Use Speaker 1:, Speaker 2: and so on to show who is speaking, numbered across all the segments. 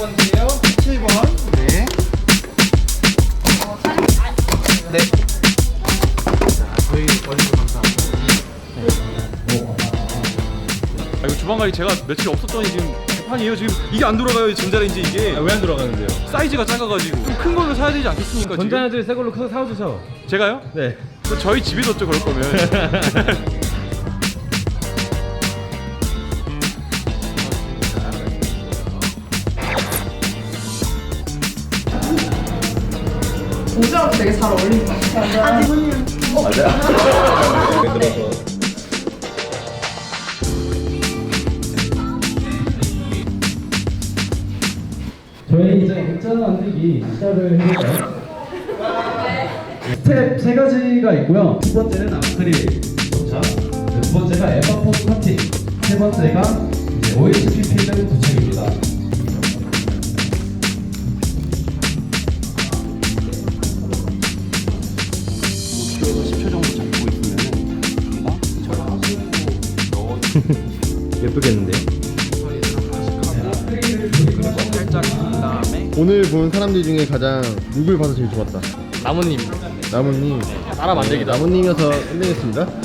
Speaker 1: 번째요. 7번. 네. 네. 자, 저희 어린이 감사합니다.
Speaker 2: 아, 이거 주방 관리 제가 며칠 없었더니 지금 개판이에요. 지금 이게 안 돌아가요. 전자레인지 이게
Speaker 3: 왜 안 돌아가는데요?
Speaker 2: 사이즈가 작아가지고 좀 큰 걸로 사야 되지 않겠습니까? 지금?
Speaker 3: 전자레인지 새 걸로 사주셔
Speaker 2: 제가요?
Speaker 3: 네.
Speaker 2: 또 저희 집에 뒀죠 그럴 거면.
Speaker 4: 모자랑 되게 잘 어울리는 것 같아요.
Speaker 3: 저희 이제 액자 만들기 시작을 해볼까요? 스텝 세 가지가 있고요. 첫 번째는 아크릴 도착, 두 번째가 에바폼 커팅, 세 번째가 이제 OHP 필름 도착입니다.
Speaker 2: 살짝 한 다음에
Speaker 5: 오늘 본 사람들 중에 가장 누굴 봐서 제일 좋았다.
Speaker 2: 나무님
Speaker 5: 나무님.
Speaker 2: 따라 만들기다.
Speaker 5: 나무님이어서 끝내겠습니다.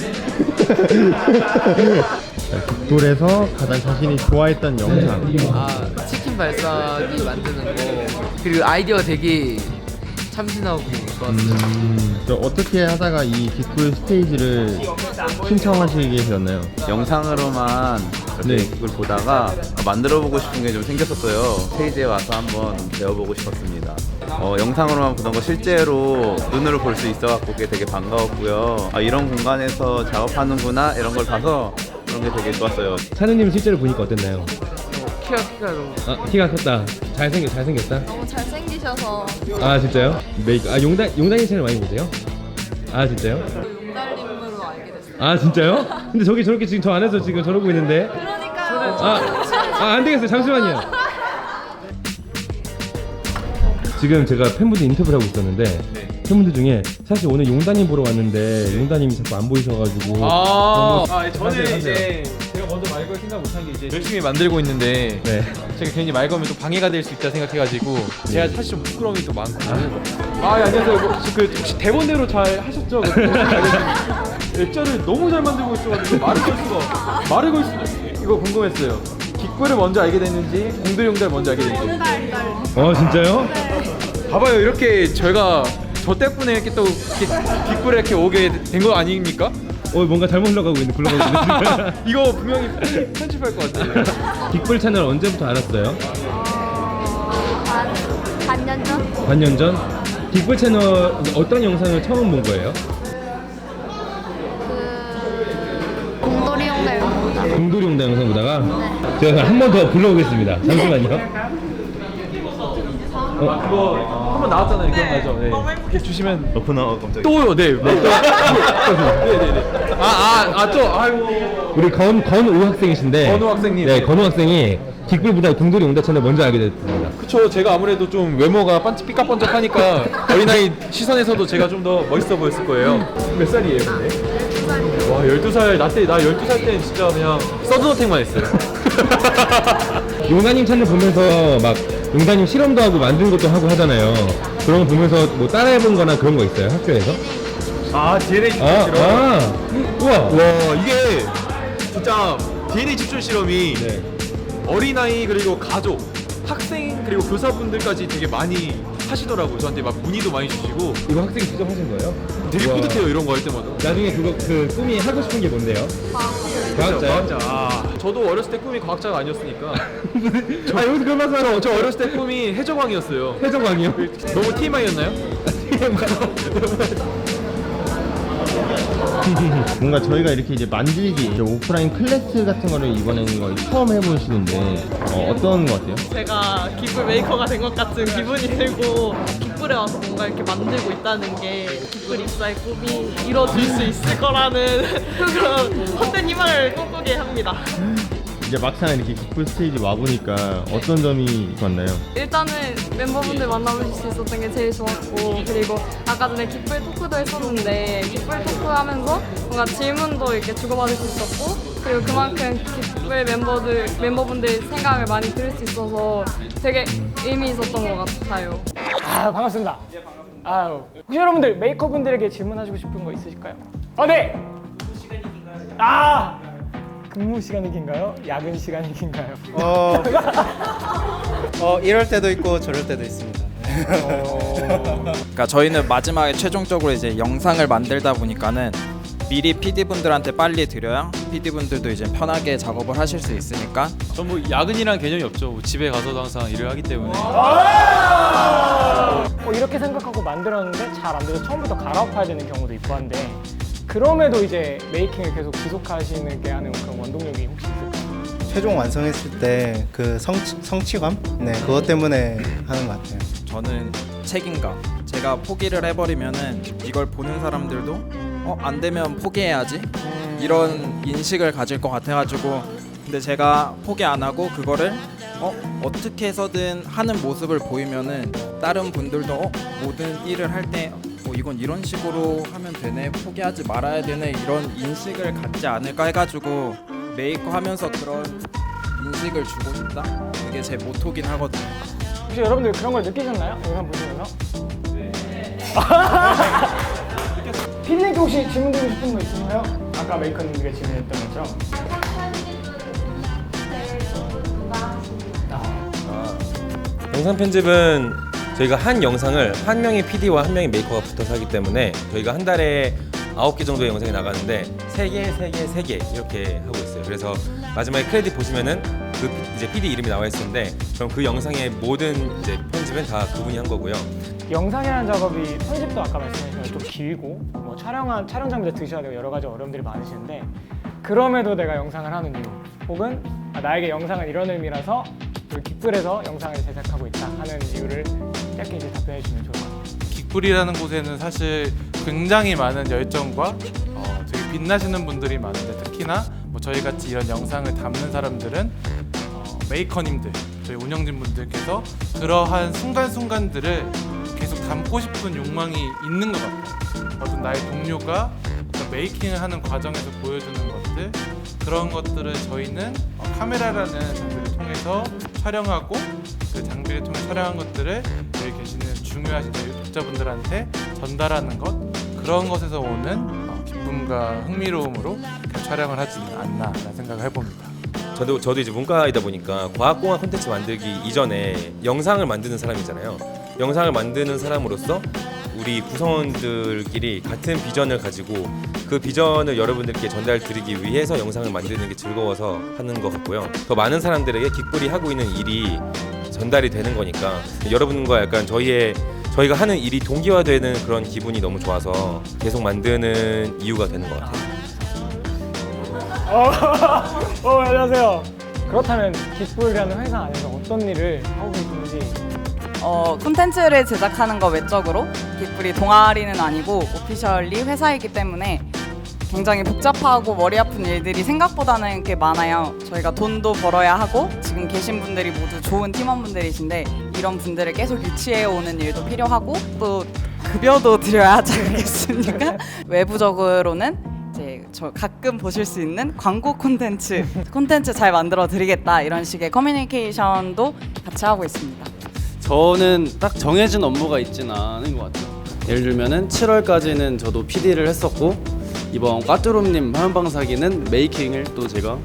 Speaker 5: 자, 빅돌에서 가장 자신이 좋아했던 영상.
Speaker 6: 아 치킨 발사기 만드는 거 그리고 아이디어 되게 참신하고 좋았어요.
Speaker 5: 저 어떻게 하다가 이 빅돌 스테이지를 신청하시게 되었나요?
Speaker 7: 영상으로만 이렇게
Speaker 5: 네.
Speaker 7: 그걸 보다가 만들어보고 싶은 게 좀 생겼었어요. 스테이지에 와서 한번 배워보고 싶었습니다. 어, 영상으로만 보던 거 실제로 눈으로 볼 수 있어갖고 그게 되게 반가웠고요. 아, 이런 공간에서 작업하는구나 이런 걸 봐서 그런 게 되게 좋았어요.
Speaker 3: 찬우님 실제로 보니까 어땠나요?
Speaker 6: 키가 키가 너무
Speaker 3: 아, 키가 컸다. 잘생겼, 잘생겼다.
Speaker 4: 너무 잘생기 셔서
Speaker 3: 아, 진짜요? 메이크, 아, 용단, 용단이 채널 많이 보세요? 아, 진짜요?
Speaker 4: 용달님으로 알게 됐어요.
Speaker 3: 아, 진짜요? 근데 저기 저렇게 지금 저 안에서 지금 저러고 있는데.
Speaker 4: 그러니까요.
Speaker 3: 아, 아, 안 되겠어요. 잠시만요. 지금 제가 팬분들 인터뷰를 하고 있었는데 팬분들 중에 사실 오늘 용단님 보러 왔는데 용단님이 자꾸 안 보이셔가지고
Speaker 2: 아, 아 저는
Speaker 3: 하세요,
Speaker 2: 이제 제가 먼 걸 생각 못한 게 이제 열심히 만들고 있는데
Speaker 3: 네.
Speaker 2: 제가 괜히 말 걸면 또 방해가 될 수 있다 생각해가지고 제가 사실 좀 부끄러움이 또 많고. 아. 예, 안녕하세요. 뭐, 혹시 그 혹시 대본대로 잘 하셨죠? 그 액자를 너무 잘 만들고 있어가지고 말을 걸 수가 말을 걸 수가 이거 궁금했어요. 깃불을 먼저 알게 됐는지 공들용달 먼저 알게 됐는지.
Speaker 3: 어 진짜요?
Speaker 2: 봐봐요. 이렇게 저희가 저 때문에 이렇게 또 이렇게 깃불에 이렇게 오게 된 거 아닙니까?
Speaker 3: 어 뭔가 잘못 흘러가고 있는 굴러가고 있는
Speaker 2: 이거 분명히 편집- 편집할 것 같아요
Speaker 3: 빅불 채널 언제부터 알았어요?
Speaker 4: 반, 반년 전?
Speaker 3: 반년 전? 빅불 채널 어떤 영상을 처음 본 거예요?
Speaker 4: 그 공돌이 보다.
Speaker 3: 공돌이 용단 영상 보다가 제가 한 번 더 불러오겠습니다 잠시만요 어,
Speaker 2: 그거 한 번 나왔잖아요. 기억나죠? 네. 이렇게 주시면
Speaker 5: 오프너 어, 깜짝이야.
Speaker 2: 또요? 네. 네. 네네네 아아아또 아이고.
Speaker 3: 우리 건, 건우 학생이신데.
Speaker 2: 건우 학생님.
Speaker 3: 네 건우 학생이 빅불보다 공돌이 용단 채널 먼저 알게 됐습니다.
Speaker 2: 그쵸. 제가 아무래도 좀 외모가 반짝 삐까번쩍하니까 어린아이 시선에서도 제가 좀 더 멋있어 보였을 거예요. 몇 살이에요 근데? 와 12살 나 때 나 12살 때는 진짜 그냥 서든어택만 했어요
Speaker 3: 용단님 채널 보면서 막 용단님 실험도 하고 만든 것도 하고 하잖아요 그런 거 보면서 뭐 따라해본 거나 그런 거 있어요 학교에서?
Speaker 2: 아 DNA 집중
Speaker 3: 아,
Speaker 2: 실험
Speaker 3: 아 우와
Speaker 2: 와 이게 진짜 DNA 집중 실험이
Speaker 3: 네.
Speaker 2: 어린아이 그리고 가족 학생 그리고 교사분들까지 되게 많이 하시더라고요 저한테 막 문의도 많이 주시고
Speaker 3: 이거 학생이 직접 하신 거예요?
Speaker 2: 되게
Speaker 3: 우와.
Speaker 2: 뿌듯해요 이런 거 할 때마다
Speaker 3: 나중에 그거 그 꿈이 하고 싶은 게 뭔데요? 과학자요?
Speaker 2: 과학자 아, 저도 어렸을 때 꿈이 과학자가 아니었으니까
Speaker 3: 아 여기서 하러
Speaker 2: 저 어렸을 때 꿈이 해적왕이었어요
Speaker 3: 해적왕이요?
Speaker 2: 너무 TMI였나요?
Speaker 5: 뭔가 저희가 이렇게 이제 만들기 이제 오프라인 클래스 같은 거를 이번에는 거 처음 해보시는데 어, 어떤 거 같아요?
Speaker 8: 제가 기불 메이커가 된 것 같은 기분이 들고 기불에 와서 뭔가 이렇게 만들고 있다는 게 기불 입사의 꿈이 이뤄질 수 있을 거라는 그런 헛된 희망을 꿈꾸게 합니다.
Speaker 5: 이제 막상 이렇게 깃불 스테이지 와 보니까 어떤 점이 좋았나요?
Speaker 8: 일단은 멤버분들 만나볼 수 있었던 게 제일 좋았고 그리고 아까 전에 깃불 토크도 했었는데 깃불 토크 하면서 뭔가 질문도 이렇게 주고받을 수 있었고 그리고 그만큼 깃불 멤버들 멤버분들 생각을 많이 들을 수 있어서 되게 의미 있었던 것 같아요.
Speaker 4: 아 반갑습니다. 아유 혹시 여러분들 메이커분들에게 질문하시고 싶은 거 있으실까요? 아 네. 아 근무 시간이 긴가요? 야근 시간이 긴가요?
Speaker 1: 어, 어 이럴 때도 있고 저럴 때도 있습니다.
Speaker 9: 그러니까 저희는 마지막에 최종적으로 이제 영상을 만들다 보니까는 미리 PD 분들한테 빨리 드려야 PD 분들도 이제 편하게 작업을 하실 수 있으니까
Speaker 2: 전뭐 야근이란 개념이 없죠. 뭐 집에 가서도 항상 일을 하기 때문에
Speaker 4: 생각하고 만들었는데 잘 안 돼서 처음부터 갈아엎어야 되는 경우도 있고 한데 그럼에도 이제 메이킹을 계속 지속하시는 게 하는 그런 원동력이 혹시 있을까요?
Speaker 1: 최종 완성했을 때 그 성취, 성취감? 네, 그것 때문에 하는 것 같아요.
Speaker 9: 저는 책임감. 제가 포기를 해버리면은 이걸 보는 사람들도 어 안 되면 포기해야지 이런 인식을 가질 것 같아가지고 근데 제가 포기 안 하고 그거를 어 어떻게 해서든 하는 모습을 보이면은 다른 분들도 어 모든 일을 할때 어, 이건 이런 식으로 하면 되네 포기하지 말아야 되네 이런 인식을 갖지 않을까 해가지고 메이커 하면서 그런 인식을 주고 싶다 그게 제 모토긴 하거든요.
Speaker 4: 혹시 여러분들 그런 걸 느끼셨나요? 영상 보시면서? 네. 피디님께 혹시 질문 드리고 싶은 거 있으신가요? 아까 메이커님들께 질문했던 것처럼
Speaker 10: 영상 편집은 저희가 한 영상을 한 명의 PD와 한 명의 메이커가 붙어서 하기 때문에 저희가 한 달에 아홉 개 정도의 영상이 나가는데 세 개, 세 개, 세개 이렇게 하고 있어요. 그래서 마지막에 크레딧 보시면은 그 피- 이제 PD 이름이 나와 있는데 그럼 그 영상의 모든 이제 편집은 다 그분이 한 거고요.
Speaker 4: 영상이라는 작업이 편집도 아까 말씀하신 것좀 길고 뭐 촬영한 촬영 장비도 드셔야 되고 여러 가지 어려움들이 많으시는데 그럼에도 내가 영상을 하는 이유 혹은 아, 나에게 영상은 이런 의미라서 그 깃불에서 영상을 제작하고 있다 하는 이유를 짧게 이제 답변해 주시면 좋을 것 같아요.
Speaker 11: 깃불이라는 곳에는 사실 굉장히 많은 열정과 어, 되게 빛나시는 분들이 많은데 특히나 뭐 저희 같이 이런 영상을 담는 사람들은 어, 메이커님들 저희 운영진 분들께서 그러한 순간순간들을 계속 담고 싶은 욕망이 있는 것 같아요. 어떤 나의 동료가 그 메이킹을 하는 과정에서 보여주는 것들 그런 것들을 저희는 어, 카메라라는 장비를 통해서 촬영하고 그 장비를 통해 촬영한 것들을 여기 계시는 중요하신 저희 독자분들한테 전달하는 것 그런 것에서 오는 어, 기쁨과 흥미로움으로 촬영을 하지 않나라는 생각을 해봅니다.
Speaker 10: 저도 저도 이제 문과이다 보니까 과학공학 콘텐츠 만들기 이전에 영상을 만드는 사람이잖아요. 영상을 만드는 사람으로서 우리 구성원들끼리 같은 비전을 가지고 그 비전을 여러분들께 전달 드리기 위해서 영상을 만드는 게 즐거워서 하는 것 같고요. 더 많은 사람들에게 깃불이 하고 있는 일이 전달이 되는 거니까 여러분과 약간 저희의 저희가 하는 일이 동기화되는 그런 기분이 너무 좋아서 계속 만드는 이유가 되는 것 같아요.
Speaker 4: 어, 어, 안녕하세요. 그렇다면 깃불이라는 회사 안에서 어떤 일을 하고 계시는지
Speaker 12: 어, 콘텐츠를 제작하는 거 외적으로 깃불이 동아리는 아니고 오피셜리 회사이기 때문에 굉장히 복잡하고 머리 아픈 일들이 생각보다는 꽤 많아요. 저희가 돈도 벌어야 하고 지금 계신 분들이 모두 좋은 팀원분들이신데 이런 분들을 계속 유치해 오는 일도 필요하고 또 급여도 드려야 하지 않겠습니까? 외부적으로는 이제 저 가끔 보실 수 있는 광고 콘텐츠 콘텐츠 잘 만들어 드리겠다 이런 식의 커뮤니케이션도 같이 하고 있습니다.
Speaker 13: 저는 딱 정해진 업무가 있지는 않은 것 같아요. 예를 들면은 7월까지는 저도 PD를 했었고 이번 까뚜rum님 화면방사기는 메이킹을 또 제가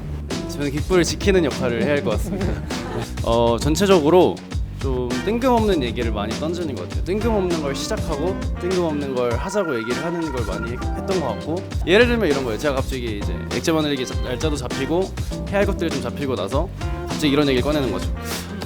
Speaker 13: 저는 깃불을 지키는 역할을 해야 할 것 같습니다. 어 전체적으로 좀 뜬금없는 얘기를 많이 던지는 것 같아요. 뜬금없는 걸 시작하고 뜬금없는 걸 하자고 얘기를 하는 걸 많이 했던 것 같고 예를 들면 이런 거예요. 제가 갑자기 이제 액체 바늘기 날짜도 잡히고 해야 할 것들이 좀 잡히고 나서 갑자기 이런 얘기를 꺼내는 거죠.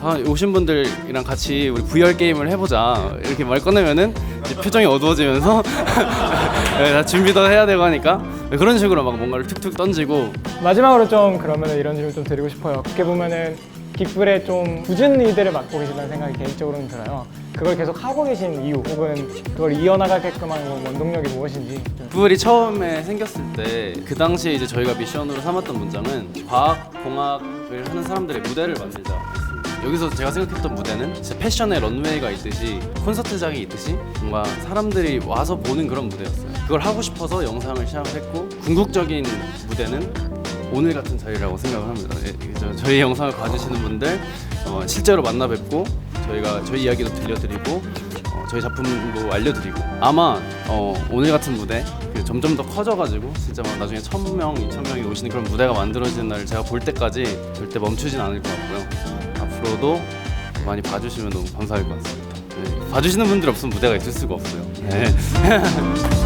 Speaker 13: 아 오신 분들이랑 같이 우리 VR 게임을 해보자 이렇게 말 꺼내면은 이제 표정이 어두워지면서 네, 다 준비도 해야 되고 하니까 그런 식으로 막 뭔가를 툭툭 던지고
Speaker 4: 마지막으로 좀 그러면 이런 질문 좀 드리고 싶어요. 어떻게 보면은 깃불에 좀 굳은 일들을 맡고 계시다는 생각이 개인적으로는 들어요. 그걸 계속 하고 계신 이유 혹은 그걸 이어나가게끔 하는 건 원동력이 무엇인지 좀
Speaker 13: 깃불이 처음에 생겼을 때 그 당시에 이제 저희가 미션으로 삼았던 문장은 과학, 공학, 을 하는 사람들의 무대를 만들자. 여기서 제가 생각했던 무대는 진짜 패션의 런웨이가 있듯이 콘서트장이 있듯이 뭔가 사람들이 와서 보는 그런 무대였어요. 그걸 하고 싶어서 영상을 시작했고 궁극적인 무대는 오늘 같은 자리라고 생각을 합니다. 예, 저- 저희 영상을 봐주시는 분들 어, 실제로 만나 뵙고 저희가 저희 이야기도 들려드리고 어, 저희 작품도 알려드리고 아마 어, 오늘 같은 무대 그 점점 더 커져가지고 진짜 막 나중에 천 명, 이천 명이 오시는 그런 무대가 만들어지는 날을 제가 볼 때까지 절대 멈추진 않을 것 같고요. 앞으로도 많이 봐주시면 너무 감사할 것 같습니다. 네, 봐주시는 분들 없으면 무대가 있을 수가 없어요. 네.